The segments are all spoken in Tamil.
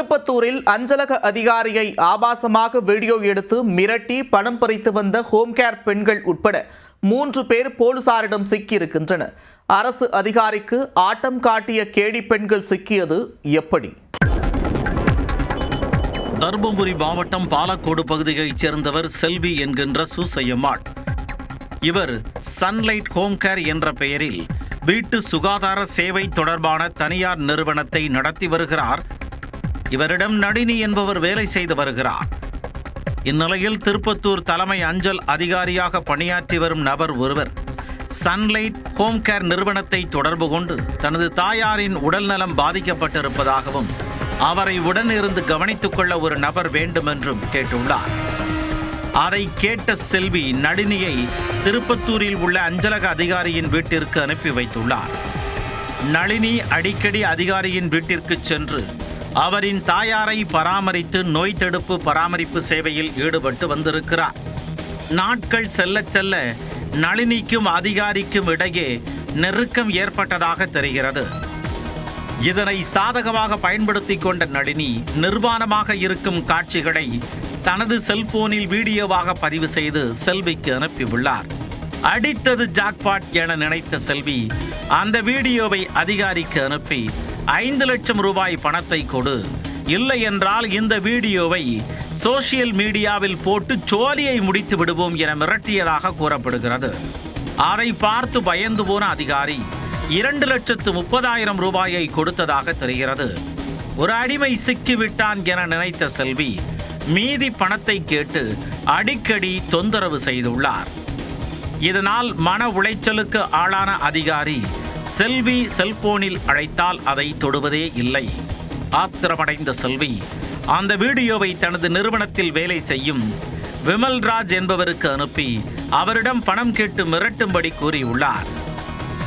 திருப்பத்தூரில் அஞ்சலக அதிகாரியை ஆபாசமாக வீடியோ எடுத்து மிரட்டி பணம் பறித்து வந்த ஹோம் கேர் பெண்கள் உட்பட மூன்று பேர் போலீசாரிடம் சிக்கியிருக்கின்றனர். அரசு அதிகாரிக்கு ஆட்டம் காட்டிய கேடி பெண்கள் சிக்கியது எப்படி? தருமபுரி மாவட்டம் பாலக்கோடு பகுதியைச் சேர்ந்தவர் செல்வி என்கின்ற சுசையம்மாள். இவர் சன்லைட் ஹோம் கேர் என்ற பெயரில் வீட்டு சுகாதார சேவை தொடர்பான தனியார் நிறுவனத்தை நடத்தி வருகிறார். இவரிடம் நளினி என்பவர் வேலை செய்து வருகிறார். இந்நிலையில் திருப்பத்தூர் தலைமை அஞ்சல் அதிகாரியாக பணியாற்றி வரும் நபர் ஒருவர் சன்லைட் ஹோம் கேர் நிறுவனத்தை தொடர்பு கொண்டு தனது தாயாரின் உடல்நலம் பாதிக்கப்பட்டிருப்பதாகவும் அவரை உடனிருந்து கவனித்துக் கொள்ள ஒரு நபர் வேண்டுமென்றும் கேட்டுள்ளார். அதை கேட்ட செல்வி நளினியை திருப்பத்தூரில் உள்ள அஞ்சலக அதிகாரியின் வீட்டிற்கு அனுப்பி வைத்துள்ளார். நளினி அடிக்கடி அதிகாரியின் வீட்டிற்கு சென்று அவரின் தாயாரை பராமரித்து நோய் தடுப்பு பராமரிப்பு சேவையில் ஈடுபட்டு வந்திருக்கிறார். நாட்கள் செல்ல செல்ல நளினிக்கும் அதிகாரிக்கும் இடையே நெருக்கம் ஏற்பட்டதாக தெரிகிறது. இதனை சாதகமாக பயன்படுத்தி கொண்ட நளினி நிர்வாணமாக இருக்கும் காட்சிகளை தனது செல்போனில் வீடியோவாக பதிவு செய்து செல்விக்கு அனுப்பியுள்ளார். அடித்தது ஜாக்பாட் என நினைத்த செல்வி அந்த வீடியோவை அதிகாரிக்கு அனுப்பி ஐந்து லட்சம் ரூபாய் பணத்தை கொடு. இல்லை என்றால் இந்த வீடியோவை சோசியல் மீடியாவில் போட்டு சோலியை முடித்து விடுவோம் என மிரட்டியதாக கூறப்படுகிறது. அதை பார்த்து பயந்து போன அதிகாரி இரண்டு லட்சத்து முப்பதாயிரம் ரூபாயை கொடுத்ததாக தெரிகிறது. ஒரு அடிமை சிக்கிவிட்டான் என நினைத்த செல்வி மீதி பணத்தை கேட்டு அடிக்கடி தொந்தரவு செய்துள்ளார். இதனால் மன உளைச்சலுக்கு ஆளான அதிகாரி செல்வி செல்போனில் அழைத்தால் அதை தொடுவதே இல்லை. ஆத்திரமடைந்த செல்வி அந்த வீடியோவை தனது நிறுவனத்தில் வேலை செய்யும் விமல்ராஜ் என்பவருக்கு அனுப்பி அவரிடம் பணம் கேட்டு மிரட்டும்படி கூறியுள்ளார்.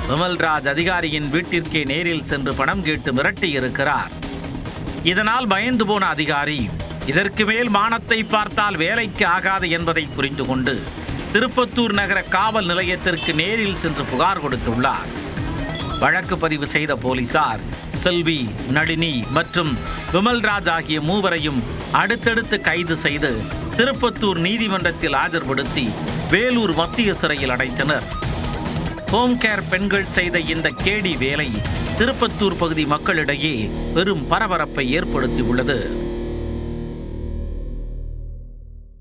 விமல்ராஜ் அதிகாரியின் வீட்டிற்கே நேரில் சென்று பணம் கேட்டு மிரட்டியிருக்கிறார் இதனால் பயந்து போன அதிகாரி இதற்கு மேல் மானத்தை பார்த்தால் வேலைக்கு ஆகாது என்பதை புரிந்து கொண்டு திருப்பத்தூர் நகர காவல் நிலையத்திற்கு நேரில் சென்று புகார் கொடுத்துள்ளார். வழக்கு பதிவு செய்த போலீசார் செல்வி நளினி மற்றும் விமல்ராஜ் ஆகிய மூவரையும் அடுத்தடுத்து கைது செய்து திருப்பத்தூர் நீதிமன்றத்தில் ஆஜர்படுத்தி வேலூர் மத்திய சிறையில் அடைத்தனர். ஹோம் கேர் பெண்கள் செய்த இந்த கேடி வேலை திருப்பத்தூர் பகுதி மக்களிடையே பெரும் பரபரப்பை ஏற்படுத்தியுள்ளது.